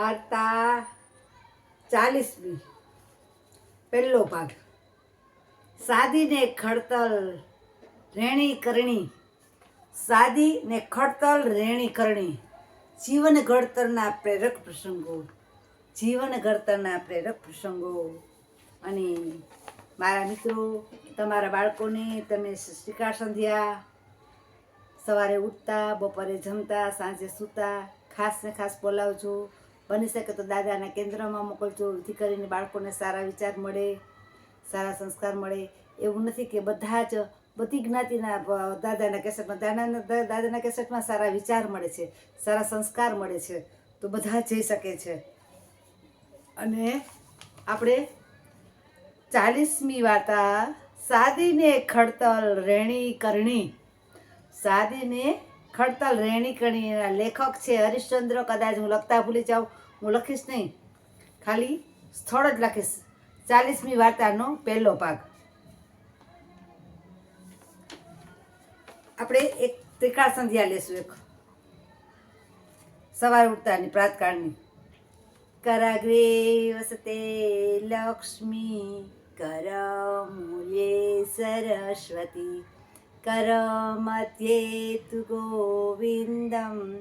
વાર્તા ચાલીસમી. પહેલો ભાગ. સાદીને ખડતલ રેણી કરણી. સાદી ને ખડતલ રેણી કરણી. જીવન ઘડતરના પ્રેરક પ્રસંગો. જીવન ઘડતરના પ્રેરક પ્રસંગો. અને મારા મિત્રો, તમારા બાળકોને તમે શિકાર સંધ્યા. સવારે ઉઠતા, બપોરે જમતા, સાંજે સૂતા, ખાસ ને ખાસ બોલાવજો. બની શકે તો દાદાના કેન્દ્રમાં મોકલજો. જેથી કરીને બાળકોને સારા વિચાર મળે, સારા સંસ્કાર મળે. એવું નથી કે બધા જ, બધી જ્ઞાતિના દાદાના કેસેટમાં દાદાના દાદાના કેસેટમાં સારા વિચાર મળે છે, સારા સંસ્કાર મળે છે. તો બધા જઈ શકે છે. અને આપણે ચાલીસમી વાર્તા સાદીને ખડતલ રેણી કરણી. સાદીને ખડતલ રેણી કરણીના લેખક છે હરિશ્ચંદ્ર, કદાચ હું લખતા ભૂલી જાઉં. હું લખીશ નહીં. ખાલી સ્થળ જ લખીશ ચાલીસમી વાર્તાનો પહેલો ભાગ. આપણે એક ત્રિકાળ સંધ્યા લેશું એક. સવારે ઉઠતાની પ્રાતકાળની. કરાગ્રે વસતે લક્ષ્મી કર સરસ્વતી કર મધ્યે તુ ગોવિંદમ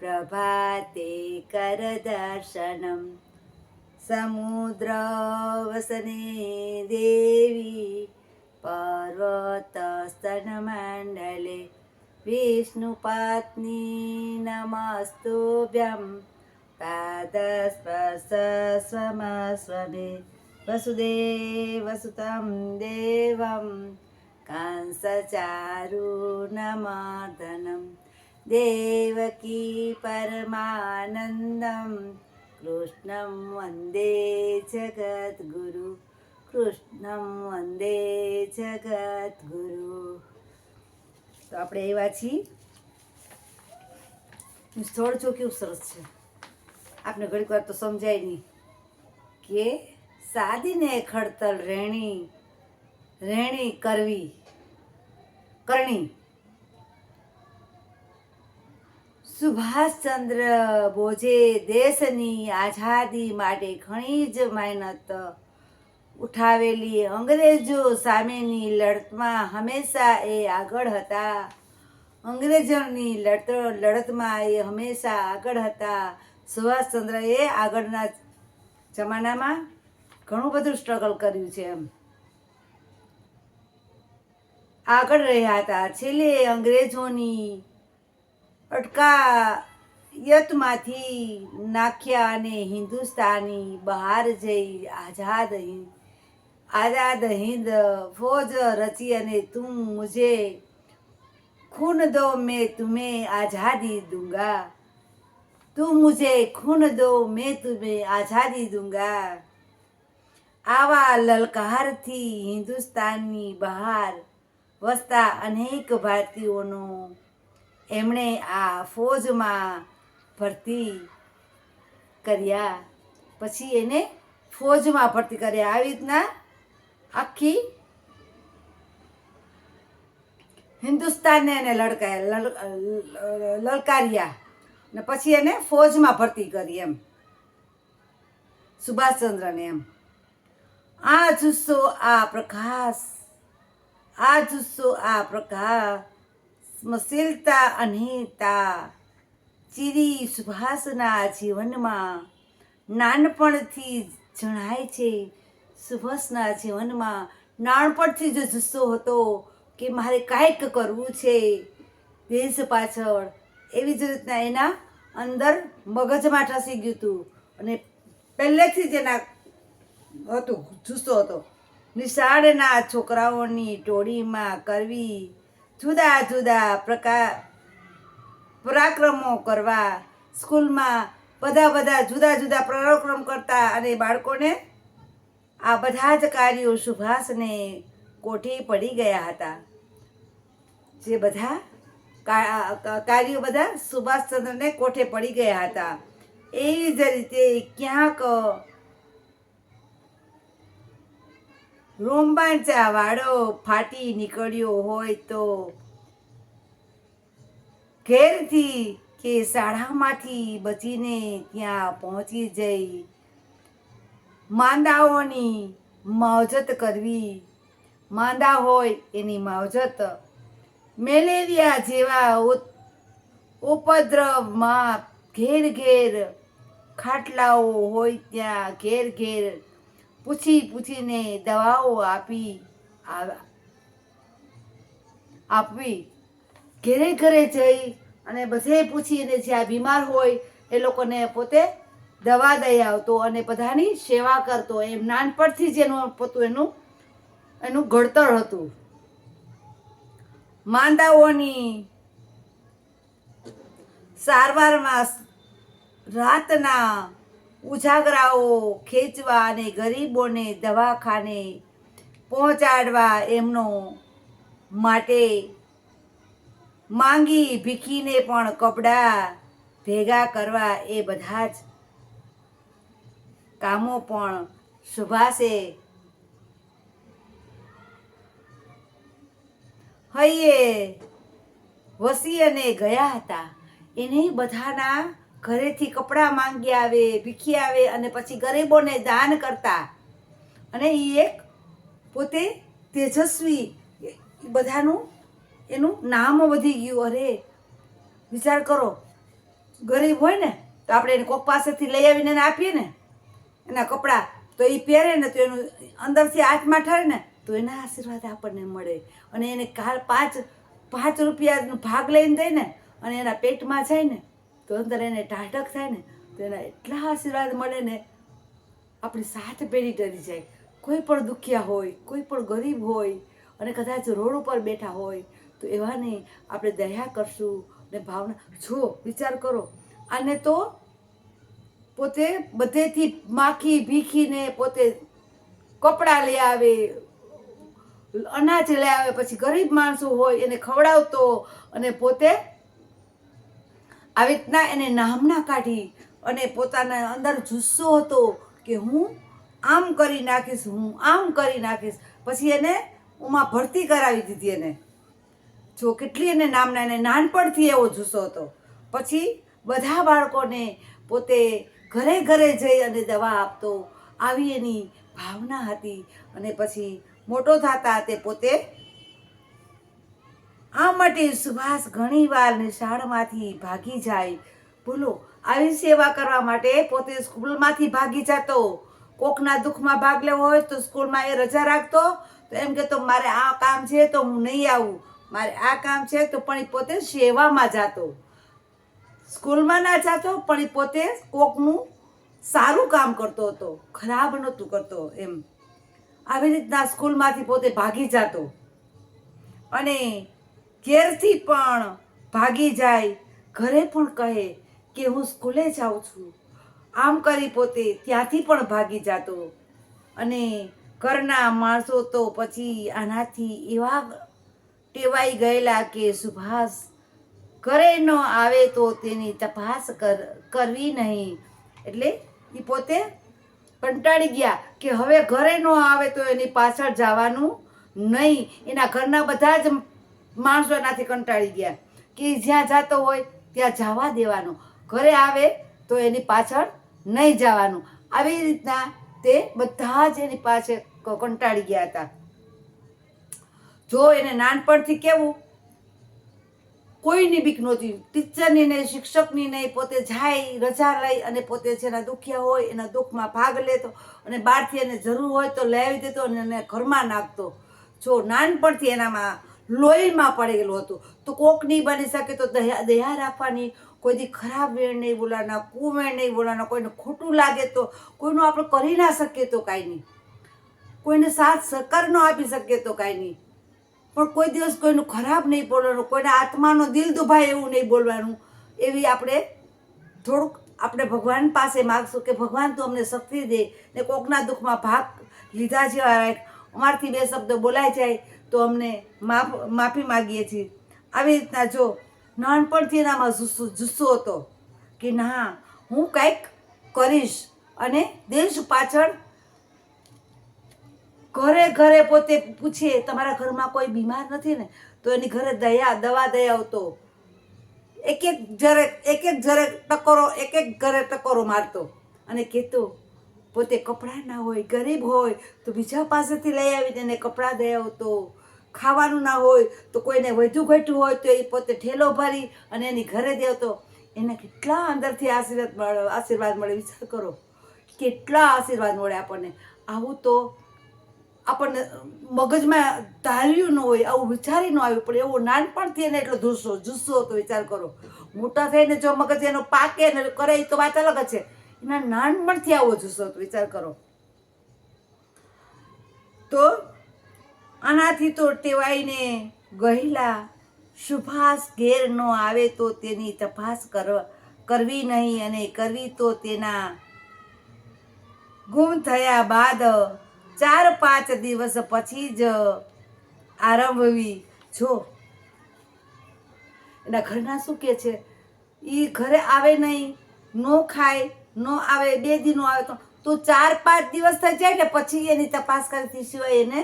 प्रभाते करदर्शनं। समुद्रावसने देवी पर्वतस्तनमण्डले विष्णुपात्नी नमस्तुभ्यं। पादस्पर्शस्वमस्वमे वसुदेवसुतं देवं। कंसचारु नमादनम् देवकी परमानन्दं कृष्णं वन्दे जगद्गुरु કૃષ્ણમ વંદે જગત ગુરુ તો આપણે એવા છીએ. સ્થળ જો કેવું સરસ છે? આપને ઘણીક વાર તો સમજાય નહીં કે સાદીને ખડતલ રેણી રેણી કરવી, કરણી. સુભાષચંદ્ર બોઝે દેશની આઝાદી માટે ઘણી જ મહેનત ઉઠાવેલી. અંગ્રેજો સામેની લડતમાં હંમેશા એ આગળ હતા. અંગ્રેજોની લડત, લડતમાં એ હંમેશા આગળ હતા. સુભાષચંદ્ર એ આગળના જમાનામાં ઘણું બધું સ્ટ્રગલ કર્યું છે એમ. આગળ રહ્યા હતા. છેલ્લે અંગ્રેજોની અટકા યતમાંથી નાખ્યા અને હિન્દુસ્તાની બહાર જઈ આઝાદ હિંદ આઝાદ હિંદ ફોજ રચી અને તું મુજે ખૂન દો મેં તુમે આઝાદી દૂંગા. તું મુજે ખૂન દો મેં તુમે આઝાદી દૂંગા. આવા લલકારથી હિન્દુસ્તાનની બહાર વસતા અનેક ભારતીયોનો એમણે આ ફોજમાં ભરતી કર્યા. પછી એને ફોજમાં ભરતી કર્યા. આવી રીતના આખી હિન્દુસ્તાનને એને લડકાયા લલ- લલકાર્યા. ને પછી એને ફોજમાં ભરતી કરી એમ. સુભાષચંદ્રને એમ. આ જુસ્સો, આ પ્રકાશ. આ જુસ્સો, આ પ્રકાશ. સ્મશીલતા અનહિતા, ચીરી સુભાષના જીવનમાં નાનપણથી જણાય છે સુભાષના જીવનમાં નાનપણથી જ જુસ્સો હતો કે મારે કાંઈક કરવું છે. દેશ પાછળ એવી જ રીતના એના અંદર મગજમાં ઠસી ગયું હતું અને પહેલેથી જ એના હતું, જુસ્સો હતો. નિશાળના છોકરાઓની ટોળીમાં કરવી જુદા જુદા પ્રકાર પરાક્રમો કરવા સ્કૂલમાં બધા બધા જુદા જુદા પરાક્રમ કરતા અને બાળકોને આ બધા જ કાર્યો સુભાષને કોઠી પડી ગયા હતા. જે બધા કાર્યો બધા સુભાષચંદ્રને કોઠે પડી ગયા હતા. એવી જ રીતે ક્યાંક રોમાંચા વાળો ફાટી નીકળ્યો હોય તો ઘેરથી કે શાળામાંથી બચીને ત્યાં પહોંચી જઈ માંદાઓની માવજત કરવી. માંદા હોય એની માવજત. મેલેરિયા જેવા ઉપદ્રવમાં ઘેર ઘેર ખાટલાઓ હોય ત્યાં ઘેર ઘેર પૂછી, પૂછીને દવાઓ આપી આપવી. ઘરે ઘરે જઈ અને બધે પૂછીને જ્યાં બીમાર હોય એ લોકોને પોતે દવા દઈ આવતો અને બધાની સેવા કરતો. એમ નાનપણથી જ એનું પોતું એનું એનું ઘડતર હતું. માંદાઓની સારવારમાં રાતના ઉજાગરાઓ ખેંચવા અને ગરીબોને દવાખાને પહોંચાડવા એમનો માટે માંગી ભીખીને પણ કપડાં ભેગા કરવા એ બધા જ કામો પણ સુભાષે હૈયે વસી અને ગયા હતા. એને બધાના ઘરેથી કપડાં માંગી આવે, ભીખી આવે અને પછી ગરીબોને દાન કરતા. અને એ એક પોતે તેજસ્વી બધાનું એનું નામ વધી ગયું. અરે, વિચાર કરો, ગરીબ હોય ને, તો આપણે એને કોક પાસેથી લઈ આવીને એને આપીએ ને, એના કપડાં, તો એ પહેરે ને, તો એનું અંદરથી હાથમાં ઠરે ને, તો એના આશીર્વાદ આપણને મળે. અને એને કાલ પાંચ પાંચ રૂપિયાનો ભાગ લઈને દે ને, અને એના પેટમાં જાય ને તો અંદર એને ટાઢક થાય ને, તો એના એટલા આશીર્વાદ મળે ને, આપણી સાથ પેઢી ટરી જાય. કોઈ પણ દુખિયા હોય, કોઈ પણ ગરીબ હોય, અને કદાચ રોડ ઉપર બેઠા હોય, તો એવાને આપણે દયા કરશું ને ભાવના. જો વિચાર કરો. આને તો પોતે બધેથી માખી, ભીખીને પોતે કપડાં લઈ આવે, અનાજ લઈ આવે, પછી ગરીબ માણસો હોય એને ખવડાવતો અને પોતે આવી રીતના એને નામના કાઢી અને પોતાના અંદર જુસ્સો હતો કે હું આમ કરી નાખીશ, હું આમ કરી નાખીશ. પછી એને ઉમાં ભરતી કરાવી દીધી એને. જો કેટલી એને નામના, એને નાનપણથી એવો જુસ્સો હતો. પછી બધા બાળકોને પોતે ઘરે ઘરે જઈ અને દવા આપતો. આવી એની ભાવના હતી અને પછી મોટો થતા તે પોતે આ માટે સુભાષ ઘણીવાર નિશાળમાંથી ભાગી જાય. બોલો, આવી સેવા કરવા માટે પોતે સ્કૂલમાંથી ભાગી જતો? કોકના દુઃખમાં ભાગ લેવો હોય તો સ્કૂલમાં એ રજા રાખતો? તો એમ કહેતો, મારે આ કામ છે તો હું નહીં આવું. મારે આ કામ છે તો પણ એ પોતે સેવામાં જાતો. સ્કૂલમાં ના જાતો, પણ એ પોતે કોકનું સારું કામ કરતો હતો. ખરાબ નહોતું કરતો એમ. આવી રીતના સ્કૂલમાંથી પોતે ભાગી જતો. અને ઘેરથી પણ ભાગી જાય. ઘરે પણ કહે કે હું સ્કૂલે જાઉં છું. આમ કરી પોતે ત્યાંથી પણ ભાગી જતો. અને ઘરના માણસો તો પછી આનાથી એવા ટેવાઈ ગયેલા કે સુભાષ ઘરે ન આવે તો તેની તપાસ કર, કરવી નહીં. એટલે એ પોતે કંટાળી ગયા કે હવે ઘરે ન આવે તો એની પાછળ જવાનું નહીં. એના ઘરના બધા જ માણસો એનાથી કંટાળી ગયા કે જ્યાં જતો હોય ત્યાં જવા દેવાનું. ઘરે આવે તો એની પાછળ નહીં જવાનું. આવી રીતના તે બધા જ એની પાસે કંટાળી ગયા હતા. જો એને નાનપણથી કેવું, કોઈની બીક નહોતી. ટીચરની નહીં, શિક્ષકની નહીં, પોતે જાય, રજા લઈ અને પોતે જેના દુખ્યા હોય, એના દુઃખમાં ભાગ લેતો અને બહારથી એને જરૂર હોય તો લાવી દેતો અને એને ઘરમાં નાખતો. જો નાનપણથી એનામાં લોહીમાં પડેલું હતું. તો કોક નહીં બની શકે તો દયા દયા રાખવાની. કોઈથી ખરાબ વેણ નહીં બોલવાના, કુવેણ નહીં બોલાવાના, કોઈને ખોટું લાગે તો, કોઈનું આપણે કરી ના શકીએ તો કાંઈ નહીં. કોઈને સાથ સહકાર ન આપી શકીએ તો કાંઈ નહીં. પણ કોઈ દિવસ કોઈનું ખરાબ નહીં બોલવાનું, કોઈના આત્માનો દિલ દુભાય એવું નહીં બોલવાનું. એવી આપણે થોડુંક આપણે ભગવાન પાસે માગશું કે ભગવાન તું અમને શક્તિ દે ને કોકના દુઃખમાં ભાગ લીધા જેવા અમારથી બે શબ્દ બોલાઈ જાય તો અમને માફ, માફી માગીએ છીએ. આવી રીતના જો નાનપણથી એનામાં જુસ્સો જુસ્સો હતો કે ના, હું કંઈક કરીશ અને દેશ પાછળ ઘરે ઘરે પોતે પૂછીએ, તમારા ઘરમાં કોઈ બીમાર નથી ને? તો એની ઘરે દયા, દવા દયા આવતો. એક એક જરે, એક એક જરે ટકોરો, એક એક ઘરે ટકોરો મારતો અને કહેતો પોતે કપડાં ના હોય, ગરીબ હોય, તો બીજા પાસેથી લઈ આવીને એને કપડાં દઈ આવતો ખાવાનું ના હોય, તો કોઈને વધુ ઘટ્યું હોય તો એ પોતે ઠેલો ભરી અને એની ઘરે દેવતો એને કેટલા અંદરથી આશીર્વાદ મળે આશીર્વાદ મળે, વિચાર કરો. કેટલા આશીર્વાદ મળે આપણને. આવું તો આપણને મગજમાં ધાર્યું ન હોય, આવું વિચારી ન આવ્યું, પણ એવો નાનપણથી એને એટલો જુસ્સો જુસ્સો હતો, વિચાર કરો. મોટા થઈને જો મગજ એનો પાકે ને કરે તો વાત અલગ છે. એના નાનપણથી આવો જુસ્સો હતો વિચાર કરો. તો આનાથી તો ટેવાઈને ગહેલા સુભાષ ઘેર ન આવે તો તેની તપાસ કર, કરવી નહીં અને કરવી તો તેના ગુમ થયા બાદ ચાર પાંચ દિવસ પછી જ આરંભવી. જો. એના ઘરના શું કે છે? એ ઘરે આવે નહીં, નો ખાય નો આવે, બે દી નો આવે તો તો ચાર, પાંચ દિવસ થઈ જાય ને પછી એની તપાસ કરતી સિવાય એને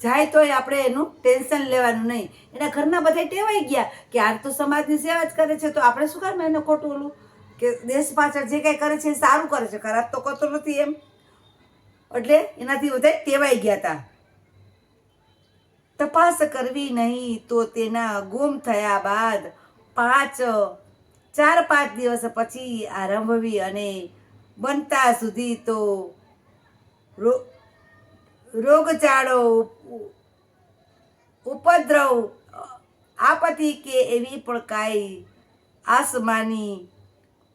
જાય તોય આપણે એનું ટેન્શન લેવાનું નહીં. એના ઘરના બધા ટેવાઈ ગયા કે આ તો સમાજની સેવા જ કરે છે, તો આપણે શું કામ એને ખોટું ઓલું? કે દેશ પાછળ જે કંઈ કરે છે એ સારું કરે છે, ખરાબ તો કરતો નથી એમ. એટલે એનાથી બધા ટેવાઈ ગયા હતા તપાસ કરવી નહીં તો તેના ગુમ થયા બાદ પાંચ ચાર પાંચ દિવસ પછી આરંભવી અને બનતા સુધી તો રોગચાળો ઉપદ્રવ, આપત્તિ કે એવી પણ કાંઈ આસમાની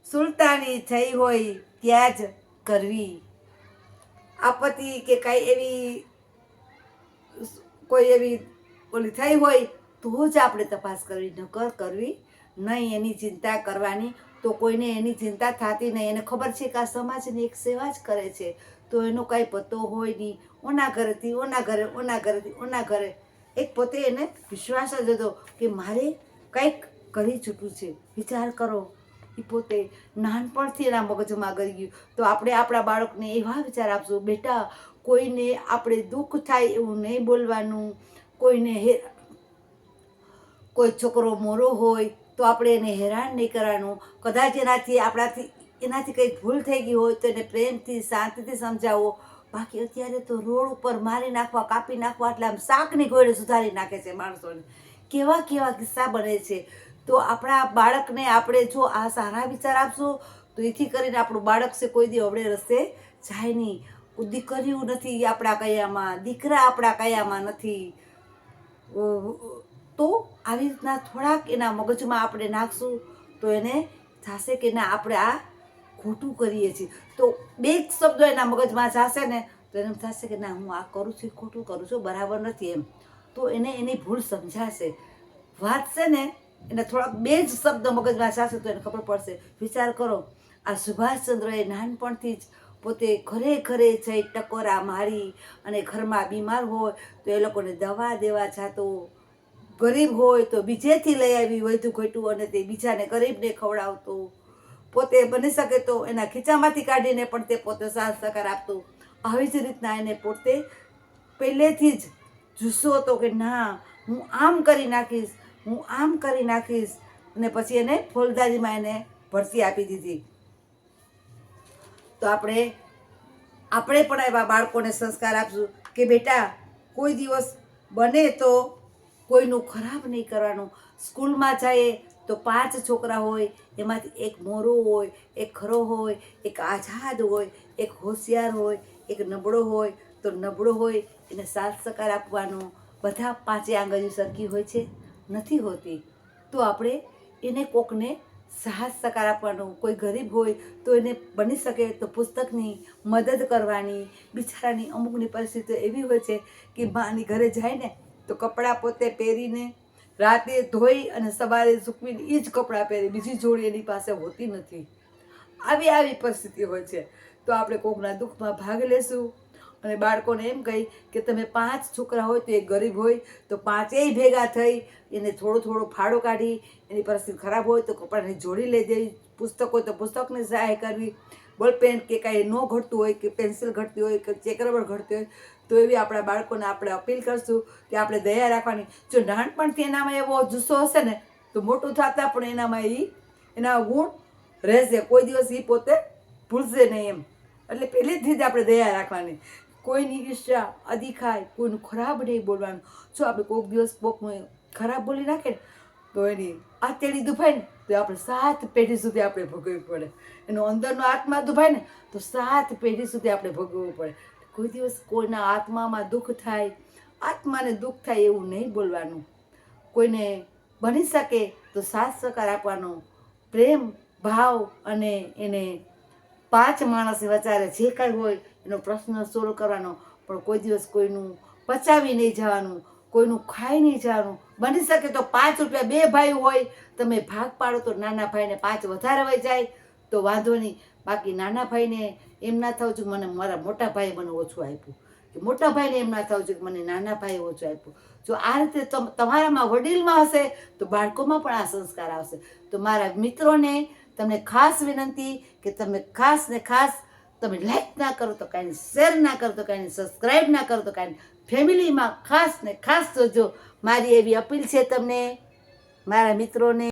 સુલતાની થઈ હોય ત્યાં જ કરવી. આપત્તિ કે કાંઈ એવી કોઈ એવી ઓલી થઈ હોય તો જ આપણે તપાસ કરવી, નકર કરવી. નહીં એની ચિંતા કરવાની, તો કોઈને એની ચિંતા થતી નહીં. એને ખબર છે કે આ સમાજની એક સેવા જ કરે છે. તો એનો કાંઈ પતો હોય નહીં. ઓના ઘરેથી, ઓના ઘરે, ઓના ઘરેથી, ઓના ઘરે. એક પોતે એને વિશ્વાસ જ હતો કે મારે કંઈક કરી ચૂક્યું છે. વિચાર કરો. એ પોતે નાનપણથી એના મગજમાં કરી ગયું. તો આપણે આપણા બાળકને એવા વિચાર આપશું, બેટા, કોઈને આપણે દુઃખ થાય એવું નહીં બોલવાનું. કોઈને હે, કોઈ છોકરો મોરો હોય તો આપણે એને હેરાન નહીં કરવાનું. કદાચ એનાથી આપણાથી, એનાથી કંઈ ભૂલ થઈ ગઈ હોય તો એને પ્રેમથી, શાંતિથી સમજાવો. બાકી અત્યારે તો રોડ ઉપર મારી નાખવા, કાપી નાખવા, એટલે આમ શાકની ગોળે સુધારી નાખે છે માણસોને. કેવા કેવા કિસ્સા બને છે. તો આપણા બાળકને આપણે જો આ સારા વિચાર આપશું, તો એથી કરીને આપણું બાળક છે કોઈ દી અવળે રસ્તે જાય નહીં. દીકરીઓ નથી આપણા કયામાં, દીકરા આપણા કયામાં નથી. તો આવી રીતના થોડાક એના મગજમાં આપણે નાખશું તો એને થશે કે ના, આપણે આ ખોટું કરીએ છીએ. તો બે જ શબ્દો એના મગજમાં જશે ને, તો એને થશે કે ના, હું આ કરું છું ખોટું કરું છું, બરાબર નથી એમ. તો એને એની ભૂલ સમજાશે. વાત છે ને, એને થોડાક બે જ શબ્દ મગજમાં જશે તો એને ખબર પડશે. વિચાર કરો, આ સુભાષચંદ્રએ નાનપણથી જ પોતે ઘરે ઘરે જઈ ટકોરા મારી અને ઘરમાં બીમાર હોય તો એ લોકોને દવા દેવા જાતો ગરીબ હોય તો બીજેથી લઈ આવી વધુ ઘટ્યું અને તે બીજાને ગરીબને ખવડાવતો. પોતે બની શકે તો એના ખીચામાંથી કાઢીને પણ તે પોતે સાથ સહકાર આપતો. આવી જ રીતના એને પોતે પહેલેથી જ જુસ્સો હતો કે ના, હું આમ કરી નાખીશ, હું આમ કરી નાખીશ. અને પછી એને ફોલદારીમાં એને ભરતી આપી દીધી. તો આપણે આપણે પણ એવા બાળકોને સંસ્કાર આપશું કે બેટા કોઈ દિવસ બને તો કોઈનું ખરાબ નહીં કરવાનું. સ્કૂલમાં જઈએ તો પાંચ છોકરા હોય, એમાંથી એક મોરો હોય, એક ખરો હોય, એક આઝાદ હોય, એક હોશિયાર હોય, એક નબળો હોય, તો નબળો હોય, એને સાથ સહકાર આપવાનો. બધા પાંચે આંગળીઓ સરખી હોય છે? નથી હોતી. તો આપણે એને કોકને સાહસ સહકાર આપવાનો. કોઈ ગરીબ હોય તો એને બની શકે, તો પુસ્તકની મદદ કરવાની. બિચારાની અમુકની પરિસ્થિતિ એવી હોય છે કે માની ઘરે જાય ને તો કપડાં પોતે પહેરીને રાતે ધોઈ અને સવારે સૂકવીને એ જ કપડાં પહેરી, બીજી જોડી એની પાસે હોતી નથી. આવી આવી પરિસ્થિતિ હોય છે. તો આપણે કોકના દુઃખમાં ભાગ લેશું. અને બાળકોને એમ કહી કે તમે પાંચ છોકરા હોય તો એક ગરીબ હોય, તો પાંચેય ભેગા થઈ એને થોડો થોડો ફાળો કાઢી, એની પરિસ્થિતિ ખરાબ હોય તો કપડાને જોડી લઈ દેવી, પુસ્તક હોય તો પુસ્તકની સહાય કરવી. બોલપેન કે કાંઈ ન ઘટતું હોય કે પેન્સિલ ઘટતી હોય કે ચેક રબર ઘટતી હોય તો એવી આપણા બાળકોને આપણે અપીલ કરશું કે આપણે દયા રાખવાની. જો નાનપણથી એનામાં એવો જુસ્સો હશે ને, તો મોટું થતાં પણ એનામાં એ એના ગુણ રહેશે. કોઈ દિવસ એ પોતે ભૂલશે નહીં એમ. એટલે પહેલેથી જ આપણે દયા રાખવાની. કોઈની ઈર્ષા અધિકાય કોઈનું ખરાબ નહીં બોલવાનું. જો આપણે કોઈક દિવસ કોકનું ખરાબ બોલી નાખે ને, તો એની આતેડી દુભાય ને, તો આપણે સાત પેઢી સુધી આપણે ભોગવવી પડે. એનો અંદરનો આત્મા દુભાય ને, તો સાત પેઢી સુધી આપણે ભોગવવું પડે. કોઈ દિવસ કોઈના આત્મામાં દુઃખ થાય, આત્માને દુઃખ થાય એવું નહીં બોલવાનું. કોઈને બની શકે તો સાથ સહકાર આપવાનો. પ્રેમ, ભાવ અને એને પાંચ માણસ વચારે જે કાંઈ હોય એનો પ્રશ્ન સોલ્વ કરવાનો. પણ કોઈ દિવસ કોઈનું પચાવી નહીં જવાનું, કોઈનું ખાઈ નહીં જવાનું. બની શકે તો પાંચ રૂપિયા બે ભાઈ હોય, તમે ભાગ પાડો તો નાના ભાઈને પાંચ વધારે વહી જાય, તો વાંધો નહીં. બાકી નાના ભાઈને એમ ના થવું છું મને મારા મોટા ભાઈએ મને ઓછું આપ્યું. કે મોટા ભાઈને એમ ના થવું છું કે મને નાના ભાઈએ ઓછું આપ્યું. જો આ રીતે તમ- તમારામાં વડીલમાં હશે તો બાળકોમાં પણ આ સંસ્કાર આવશે. તો મારા મિત્રોને તમને ખાસ વિનંતી કે તમે ખાસ ને ખાસ તમે લાઈક ના કરો તો કાંઈ શેર ના કરો તો કાંઈ સબસ્ક્રાઈબ ના કરો તો કાંઈ ફેમિલીમાં ખાસ ને ખાસ જોજો મારી એવી અપીલ છે તમને, મારા મિત્રોને.